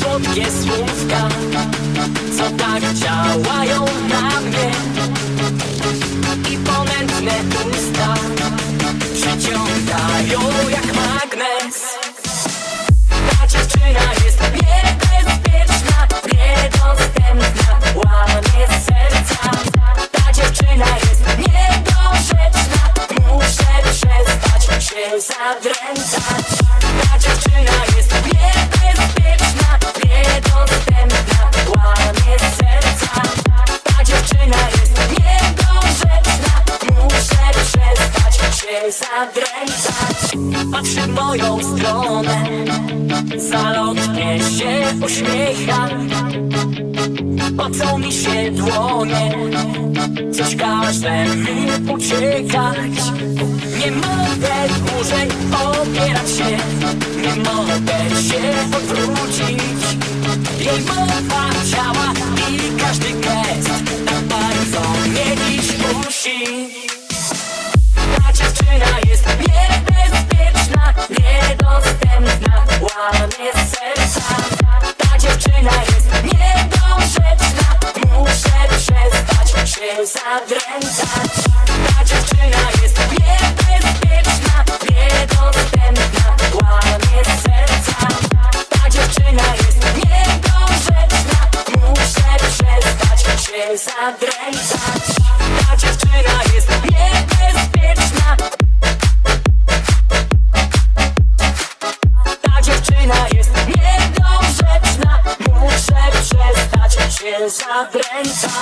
słodkie słówka Co tak działają na mnie. I ponętne usta Przyciągają jak magnes. Ta dziewczyna jest niebezpieczna Niedostępna Łamie serca. Ta dziewczyna jest niedorzeczna Muszę przestać się zadręczać Ta dziewczyna się zadręczać Patrzy w moją stronę Zalotnie się uśmiecha. Po co mi się dłonie? Coś każe mi uciekać. Nie mogę dłużej opierać się Nie mogę się odwrócić. Jej mowa ciała się zadręczać Ta dziewczyna jest niebezpieczna, niedostępna, kłamie serca. Ta dziewczyna jest niedorzeczna, muszę przestać się zadręczać Ta dziewczyna jest niebezpieczna. Ta dziewczyna jest niedorzeczna, muszę przestać się zadręczać